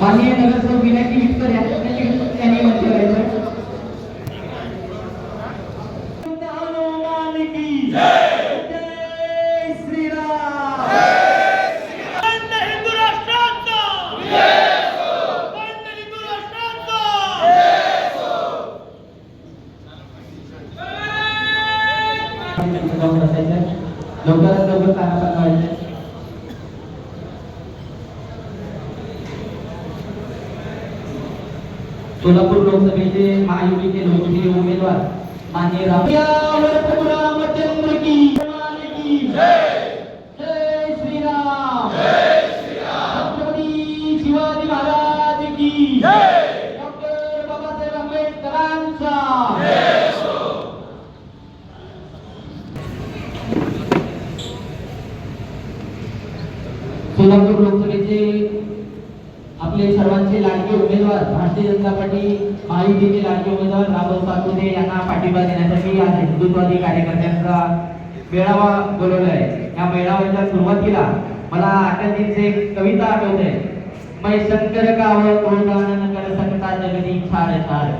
माननीय नगरसेवक विनायकी विठकर यांनी यांनी मंच करायचं हनुमान की जय सोलापूर लोकसभेचे महायुतीचे लोकप्रिय उमेदवार. माननीय रामचंद्र की जय श्रीराम. छत्रपती शिवाजी महाराज की डॉक्टर बाबासाहेब आंबेडकरांचा. सोलापूर लोकसभेचे आपले सर्वांचे लाडके उमेदवार भारतीय जनता पार्टी महायुतीचे लाडके उमेदवार राहुल सातपुते यांना पाठिंबा देण्यासाठी आज हिंदुत्वादी कार्यकर्त्यांचा मेळावा बोलवला आहे. या मेळाव्याच्या सुरुवातीला मला आठवणीचे एक कविता आठवते. मै शंकर गाव क्रोधानन कर सकता जगती छार छार